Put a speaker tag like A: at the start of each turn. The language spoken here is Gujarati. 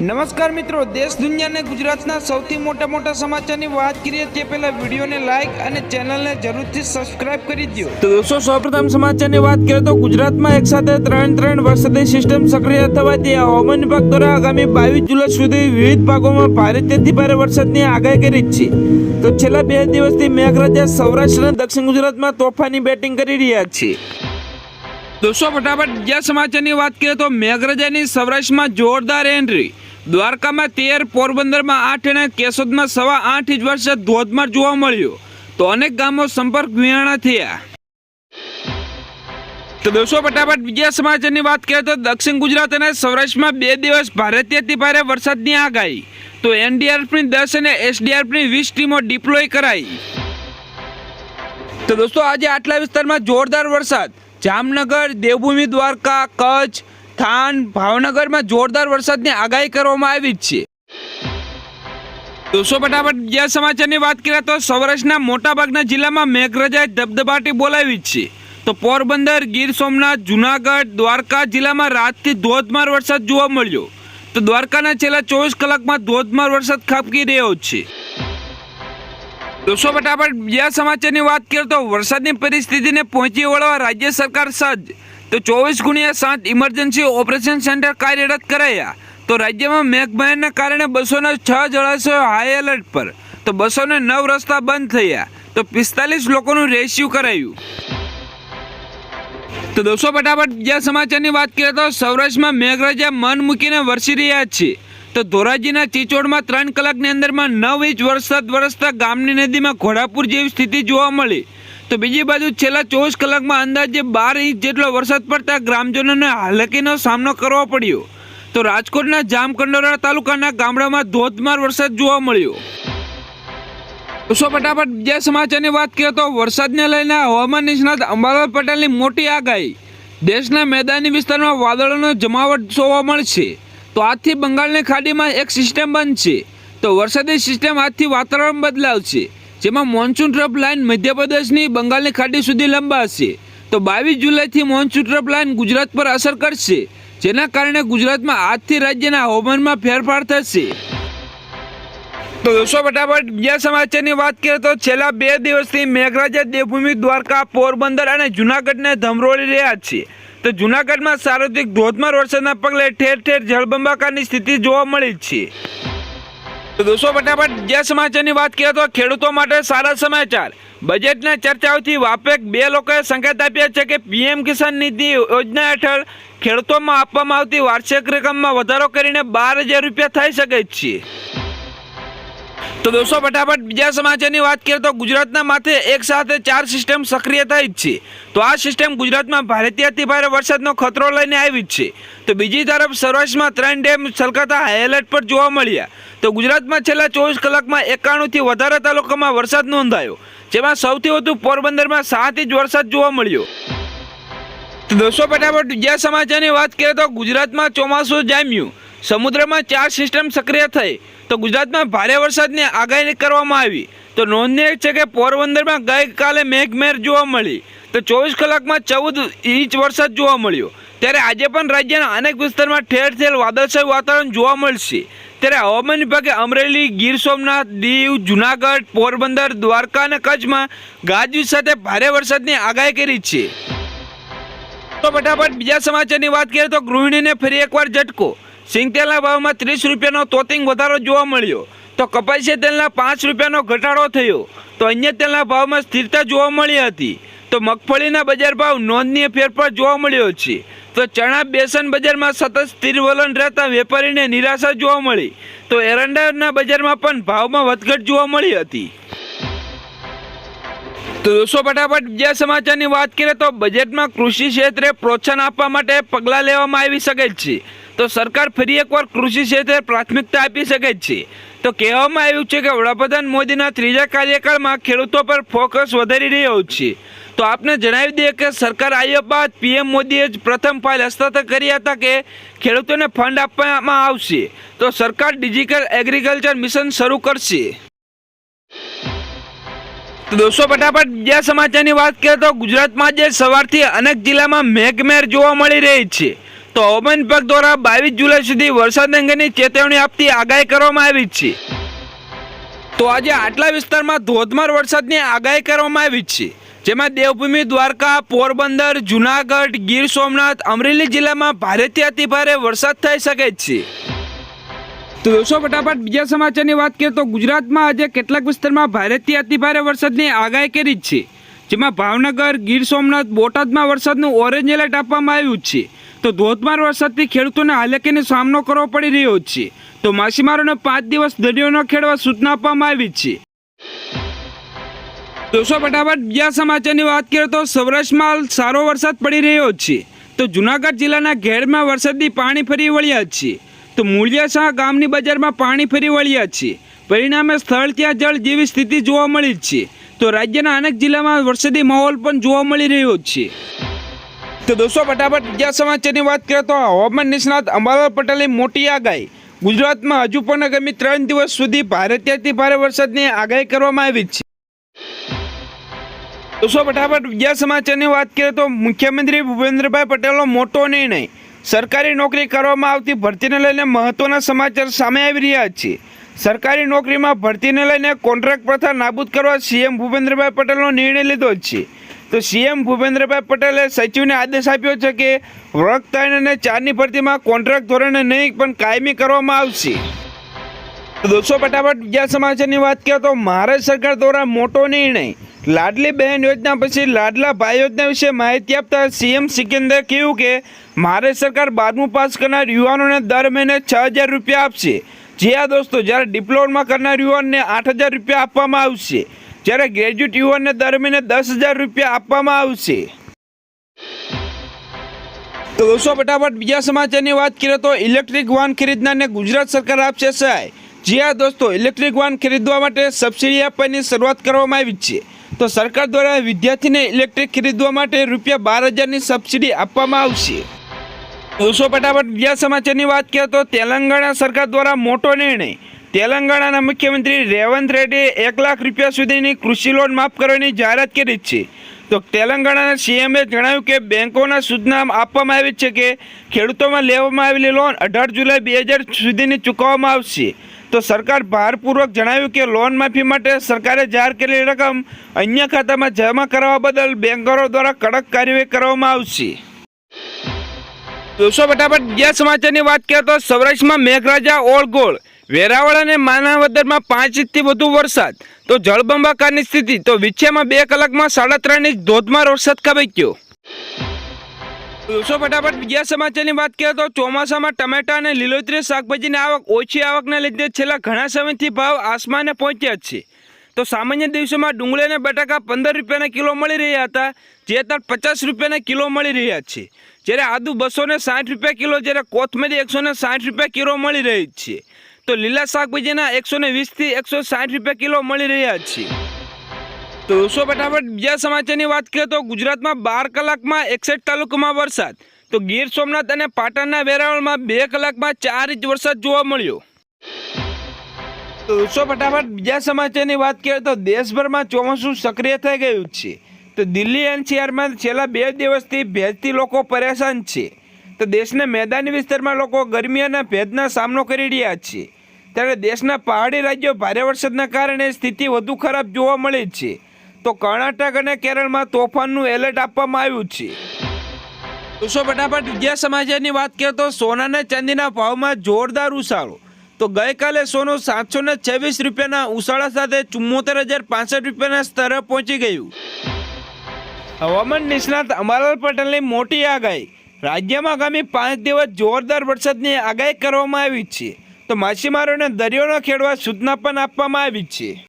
A: નમસ્કાર મિત્રો, દેશ દુનિયાને ગુજરાતના સૌથી મોટા મોટા સમાચારની વાત કરીએ તે પહેલા વિડીયોને લાઈક અને ચેનલને જરૂરથી સબસ્ક્રાઇબ કરી દો તો દોસ્તો, સૌપ્રથમ સમાચારની વાત કરીએ તો ગુજરાતમાં એક સાથે ત્રણ ત્રણ વરસાદી સિસ્ટમ સક્રિય થવાથી હવામાન વિભાગ દ્વારા આગામી બાવીસ જુલાઈ સુધી વિવિધ ભાગોમાં ભારેથી ભારે વરસાદની આગાહી કરી છે. તો છેલ્લા બે દિવસથી મેઘરાજા સૌરાષ્ટ્ર અને દક્ષિણ ગુજરાતમાં તોફાની બેટિંગ કરી રહ્યા છે. દોસ્તો, ફટાફટ બીજા સમાચારની વાત કરીએ તો મેઘરાજાની સૌરાષ્ટ્રમાં જોરદાર એન્ટ્રી દ્વારકામાં તેર, પોરબંદરમાં આઠ અને કેશોદમાં સવા આઠ ઇંચ વરસાદ ધોધમાર જોવા મળ્યો. તો અનેક ગામો સંપર્ક વિહાણા થયા. તો દોસ્તો, ફટાફટ બીજા સમાચારની વાત કરીએ તો દક્ષિણ ગુજરાત અને સૌરાષ્ટ્રમાં બે દિવસ અતિ ભારે વરસાદની આગાહી. તો એનડીઆરએફની દસ અને એસડીઆરએફની વીસ ટીમો ડિપ્લોય કરાઈ. તો દોસ્તો, આજે આટલા વિસ્તારમાં જોરદાર વરસાદ. જામનગર, દેવભૂમિ, દ્વારકા, કચ્છ થાન ભાવનગરમાં જોરદાર વરસાદની આગાહી કરવામાં આવી છે. દોસ્તો, ફટાફટ બીજા સમાચારની વાત કરીએ તો સૌરાષ્ટ્રના મોટાભાગના જિલ્લામાં મેઘરાજાએ ધબધબાટી બોલાવી છે. તો પોરબંદર, ગીર સોમનાથ, જુનાગઢ, દ્વારકા જિલ્લામાં રાતથી ધોધમાર વરસાદ જોવા મળ્યો. તો દ્વારકાના છેલ્લા ચોવીસ કલાકમાં ધોધમાર વરસાદ ખાબકી રહ્યો છે. દોસ્તો, ફટાફટ બીજા સમાચારની વાત કરીએ તો વરસાદની પરિસ્થિતિને પહોંચી વળવા રાજ્ય સરકાર સજ્જ તો ચોવીસ ગુણ્યા સાત ઇમરજન્સી ઓપરેશન સેન્ટર કાર્યરત કરાયા. તો રાજ્યમાં મેઘમહેરના કારણે બસોના છ જળાશયો હાઈ એલર્ટ પર. તો બસોને નવ રસ્તા બંધ થયા. તો પિસ્તાલીસ લોકોનું રેસ્ક્યુ કરાયું. તો દોસ્તો ફટાફટ બીજા સમાચારની વાત કરીએ તો સૌરાષ્ટ્રમાં મેઘરાજા મન મૂકીને વરસી રહ્યા છે. તો ધોરાજીના ચીચોડમાં ત્રણ કલાકની અંદરમાં નવ ઇંચ વરસાદ વરસતા ગામની નદીમાં ઘોડાપુર જેવી સ્થિતિ જોવા મળી. તો બીજી બાજુ છેલ્લા ચોવીસ કલાકમાં અંદાજે બાર ઇંચ જેટલો વરસાદ પડતા ગ્રામજનોને હાલાકીનો સામનો કરવો પડ્યો. તો રાજકોટના જામકંડોરા તાલુકાના ગામડામાં ધોધમાર વરસાદ જોવા મળ્યો. દોસ્તો ફટાફટ બીજા સમાચારની વાત કરીએ તો વરસાદને લઈને હવામાન નિષ્ણાત અંબાલાલ પટેલની મોટી આગાહી. દેશના મેદાની વિસ્તારમાં વાદળોનો જમાવટ જોવા મળશે. તો આજથી બંગાળની ખાડીમાં એક સિસ્ટમ બનશે. તો વરસાદી સિસ્ટમ આજથી વાતાવરણ બદલાવશે. જેમાં મોન્સૂન ટ્રફ લાઇન મધ્યપ્રદેશની બંગાળની ખાડી સુધી લંબાશે. તો બાવીસ જુલાઈથી મોન્સૂન ટ્રફ લાઇન ગુજરાત પર અસર કરશે, જેના કારણે ગુજરાતમાં આજથી રાજ્યના હવામાનમાં ફેરફાર થશે. તો દોસ્તો, ફટાફટ બીજા સમાચારની વાત કરીએ તો છેલ્લા બે દિવસથી મેઘરાજા દેવભૂમિ દ્વારકા પોરબંદર અને જૂનાગઢને ધમરોળી રહ્યા છે. તો જુનાગઢમાં સાર્વત્રિક ધોધમાર વરસાદના પગલે ઠેર ઠેર જળબંબાકારની સ્થિતિ જોવા મળી છે. દોસ્તો, ફટાફટ જે સમાચારની વાત કરીએ તો ખેડૂતો માટે સારા સમાચાર. બજેટના ચર્ચાઓથી વાપેક બે લોકોએ સંકેત આપ્યા છે કે પીએમ કિસાન નિધિ યોજના હેઠળ ખેડૂતોમાં આપવામાં આવતી વાર્ષિક રકમમાં વધારો કરીને બાર હજાર રૂપિયા થઈ શકે છે. તો દોસ્તો, ફટાફટ બીજા સમાચારની વાત કરીએ તો ગુજરાતના માથે એક સાથે ચાર સિસ્ટમ સક્રિય થઈ જ છે. તો આ સિસ્ટમ ગુજરાતમાં ભારેથી અતિ ભારે વરસાદનો ખતરો લઈને આવી જ છે. તો બીજી તરફ સૌરાષ્ટ્રમાં ત્રણ ડેમ છલકાતા હાઈ એલર્ટ પર જોવા મળ્યા. તો ગુજરાતમાં છેલ્લા ચોવીસ કલાકમાં એકાણુંથી વધારે તાલુકામાં વરસાદ નોંધાયો, જેમાં સૌથી વધુ પોરબંદરમાં સાત ઇંચ વરસાદ જોવા મળ્યો. તો દોસ્તો, ફટાફટ બીજા સમાચારની વાત કરીએ તો ગુજરાતમાં ચોમાસું જામ્યું. સમુદ્રમાં ચાર સિસ્ટમ સક્રિય થઈ, તો ગુજરાતમાં ભારે વરસાદની આગાહી કરવામાં આવી. તો નોંધનીય છે કે પોરબંદરમાં ગઈકાલે મેઘમેર જોવા મળી. તો ચોવીસ કલાકમાં ચૌદ ઇંચ વરસાદ જોવા મળ્યો. ત્યારે આજે પણ રાજ્યના અનેક વિસ્તારમાં ઠેર ઠેર વાદળછાયું વાતાવરણ જોવા મળશે. ત્યારે હવામાન વિભાગે અમરેલી, ગીર સોમનાથ, દીવ, જુનાગઢ, પોરબંદર, દ્વારકા અને કચ્છમાં ગાજવીજ સાથે ભારે વરસાદની આગાહી કરી છે. તો ફટાફટ બીજા સમાચારની વાત કરીએ તો ગૃહિણીને ફરી એકવાર ઝટકો. સિંગતેલના ભાવમાં ત્રીસ રૂપિયાનો તોતિંગ વધારો જોવા મળ્યો. તો કપાસિયા તેલના પાંચ રૂપિયાનો ઘટાડો થયો. તો અન્ય તેલના ભાવમાં સ્થિરતા જોવા મળી હતી. તો મગફળીના બજાર ભાવ નોંધનીય ફેરફાર જોવા મળ્યો છે. તો ચણા બેસન બજારમાં સતત સ્થિર વલણ રહેતા વેપારીને નિરાશા જોવા મળી. તો એરંડાના બજારમાં પણ ભાવમાં વધઘટ જોવા મળી હતી. તો દોસ્તો, ફટાફટ બીજા સમાચારની વાત કરીએ તો બજેટમાં કૃષિ ક્ષેત્રે પ્રોત્સાહન આપવા માટે પગલાં લેવામાં આવી શકે છે. તો સરકાર ફરી એકવાર કૃષિ ક્ષેત્રે પ્રાથમિકતા આપી શકે છે. તો કહેવામાં આવ્યું છે કે વડાપ્રધાન મોદીના ત્રીજા કાર્યકાળમાં ખેડૂતો પર ફોકસ વધારી રહ્યો છે. તો આપને જણાવી દઈએ કે સરકાર આવ્યા બાદ પીએમ મોદીએ જ પ્રથમ ફાઇલ હસ્તાક્ષર કરી હતા કે ખેડૂતોને ફંડ આપવામાં આવશે. તો સરકાર ડિજિટલ એગ્રીકલ્ચર મિશન શરૂ કરશે. તો દોસ્તો, ફટાફટ બીજા સમાચારની વાત કરીએ તો ગુજરાતમાં જે સવારથી અનેક જિલ્લામાં મેઘમેર જોવા મળી રહી છે. તો હવામાન વિભાગ દ્વારા બાવીસ જુલાઈ સુધી વરસાદ અંગેની ચેતવણી આપતી આગાહી કરવામાં આવી છે. તો આજે આટલા વિસ્તારમાં ધોધમાર વરસાદની આગાહી કરવામાં આવી છે. જેમાં દેવભૂમિ, દ્વારકા, પોરબંદર, જુનાગઢ, ગીર સોમનાથ, અમરેલી જિલ્લામાં ભારેથી અતિભારે વરસાદ થઈ શકે છે. તો દોસ્તો ફટાફટ બીજા સમાચારની વાત કરીએ તો ગુજરાતમાં આજે કેટલાક વિસ્તારમાં ભારેથી અતિભારે વરસાદની આગાહી કરી છે. જેમાં ભાવનગર, ગીર સોમનાથ, બોટાદમાં વરસાદનું ઓરેન્જ એલર્ટ આપવામાં આવ્યું છે. તો ધોધમાર વરસાદથી ખેડૂતોને હાલાકીનો સામનો કરવો પડી રહ્યો છે. તો માછીમારોને પાંચ દિવસ દરિયો ન ખેડવા સૂચના આપવામાં આવી છે. દોસ્તો, ફટાફટ બીજા સમાચારની વાત કરીએ તો સૌરાષ્ટ્રમાં સારો વરસાદ પડી રહ્યો છે. તો જુનાગઢ જિલ્લાના ઘેડમાં વરસાદી પાણી ફરી વળ્યા છે. તો મૂળિયાશાહ ગામની બજારમાં પાણી ફરી વળ્યા છે. પરિણામે સ્થળ ત્યાં જળ જેવી સ્થિતિ જોવા મળી છે. તો રાજ્યના અનેક જિલ્લામાં વરસાદી માહોલ પણ જોવા મળી રહ્યો છે. તો દોસ્તો ફટાફટ બીજા સમાચારની વાત કરીએ તો હવામાન નિષ્ણાત અંબાલાલ પટેલની મોટી આગાહી. ગુજરાતમાં હજુ પણ આગામી ત્રણ દિવસ સુધી ભારતીયથી ભારે વરસાદની આગાહી કરવામાં આવી છે. દોસ્તો ફટાફટ બીજા સમાચારની વાત કરીએ તો મુખ્યમંત્રી ભૂપેન્દ્રભાઈ પટેલનો મોટો નિર્ણય. સરકારી નોકરી કરવામાં આવતી ભરતીને લઈને મહત્વના સમાચાર સામે આવી રહ્યા છે. સરકારી નોકરીમાં ભરતીને લઈને કોન્ટ્રાક્ટ પ્રથા નાબૂદ કરવા સીએમ ભૂપેન્દ્રભાઈ પટેલનો નિર્ણય લીધો છે. તો સીએમ ભૂપેન્દ્રભાઈ પટેલે સચિવને આદેશ આપ્યો છે કે વર્ગ ત્રણ અને ચારની ભરતીમાં કોન્ટ્રાક્ટ ધોરણે નહીં, પણ કાયમી કરવામાં આવશે. દોસ્તો, ફટાફટ બીજા સમાચારની વાત કરીએ તો મહારાષ્ટ્ર સરકાર દ્વારા મોટો નિર્ણય. લાડલી બહેન યોજના પછી લાડલા ભાઈ યોજના વિશે માહિતી આપતા સીએમ સિકંદર કહ્યું કે મહારાષ્ટ્ર સરકાર બારમું પાસ કરનાર યુવાનોને દર મહિને છ હજાર રૂપિયા આપશે. જે આ દોસ્તો જ્યારે ડિપ્લોમા કરનાર યુવાનને આઠ હજાર રૂપિયા આપવામાં આવશે. જ્યારે ગ્રેજ્યુએટ યુવાનને દર મહિને દસ રૂપિયા આપવામાં આવશે. તો દોસ્તો, ફટાફટ બીજા સમાચારની વાત કરીએ તો ઇલેક્ટ્રિક વાહન ખરીદનારને ગુજરાત સરકાર આપશે સહાય. જી હા દોસ્તો ઇલેક્ટ્રિક વાહન ખરીદવા માટે સબસિડી આપવાની શરૂઆત કરવામાં આવી છે. તો સરકાર દ્વારા વિદ્યાર્થીને ઇલેક્ટ્રિક ખરીદવા માટે રૂપિયા બાર હજારની સબસિડી આપવામાં આવશે. દોસ્તો, ફટાફટ બીજા સમાચારની વાત કરીએ તો તેલંગાણા સરકાર દ્વારા મોટો નિર્ણય તેલંગાણાના મુખ્યમંત્રી રેવંત રેડ્ડીએ એક લાખ રૂપિયા સુધીની કૃષિ લોન માફ કરવાની જાહેરાત કરી છે. તો તેલંગાણાના સીએમએ જણાવ્યું કે બેંકોના સૂચના આપવામાં આવી છે કે ખેડૂતોમાં લેવામાં આવેલી લોન અઢાર જુલાઈ બે હજાર સુધીની ચૂકવવામાં આવશે. તો સરકાર ભારપૂર્વક જણાવ્યું કે લોન માફી માટે સરકારે જાહેર કરેલી રકમ અન્ય ખાતામાં જમા કરાવવા બદલ બેંકરો દ્વારા કડક કાર્યવાહી કરવામાં આવશે. દોસ્તો ફટાફટ બીજા સમાચારની વાત કરીએ તો સૌરાષ્ટ્રમાં મેઘરાજા ઓળગોળ વેરાવળ અને માનાવદરમાં પાંચ ઇંચથી વધુ વરસાદ. તો જળબંબાકારની સ્થિતિ, તો વિછિયામાં બે કલાકમાં સાડા ત્રણ ઇંચ ધોધમાર વરસાદ ખાબક્યો. દોસ્તો ફટાફટ બીજા સમાચારની વાત કરીએ તો ચોમાસામાં ટમેટા અને લીલોતરી શાકભાજીની આવક, ઓછી આવકના લીધે છેલ્લા ઘણા સમયથી ભાવ આસમાને પહોંચ્યા છે. તો સામાન્ય દિવસોમાં ડુંગળી અને બટાકા પંદર રૂપિયાના કિલો મળી રહ્યા હતા, જે અત્યારે પચાસ રૂપિયાના કિલો મળી રહ્યા છે. જ્યારે આદુ બસો ને સાઠ રૂપિયા કિલો, જ્યારે કોથમરી એકસો ને સાઠ રૂપિયા કિલો મળી રહી છે. તો લીલા શાકભાજીના એકસો ને વીસથી એકસો સાઠ રૂપિયા કિલો મળી રહ્યા છે. તો દોસ્તો, ફટાફટ બીજા સમાચારની વાત કરીએ તો ગુજરાતમાં બાર કલાકમાં એકસઠ તાલુકામાં વરસાદ. તો ગીર સોમનાથ અને પાટણના વેરાવળમાં બે કલાકમાં ચાર ઇંચ વરસાદ જોવા મળ્યો. તો દોસ્તો, ફટાફટ બીજા સમાચારની વાત કરીએ તો દેશભરમાં ચોમાસું સક્રિય થઈ ગયું છે. તો દિલ્હી એનસીઆરમાં છેલ્લા બે દિવસથી ભેજથી લોકો પરેશાન છે. તો દેશના મેદાની વિસ્તારમાં લોકો ગરમી અને ભેદનો સામનો કરી રહ્યા છે. ત્યારે દેશના પહાડી રાજ્યો ભારે વરસાદના કારણે સ્થિતિ વધુ ખરાબ જોવા મળે છે. તો કર્ણાટક અને કેરળમાં તોફાનનું એલર્ટ આપવામાં આવ્યું છે. દોસ્તો ફટાફટ બીજા સમાચારની વાત કરીએ તો સોના અને ચાંદીના ભાવમાં જોરદાર ઉછાળો. તો ગઈકાલે સોનું સાતસો ને છવ્વીસ રૂપિયાના ઉછાળા સાથે ચુમ્મોતેર હજાર પાસઠ રૂપિયાના સ્તરે પહોંચી ગયું. હવામાન નિષ્ણાત અમરલાલ પટેલની મોટી આગાહી. રાજ્યમાં આગામી પાંચ દિવસ જોરદાર વરસાદની આગાહી કરવામાં આવી છે. તો માછીમારોને દરિયો ખેડવા સૂચના પણ આપવામાં આવી છે.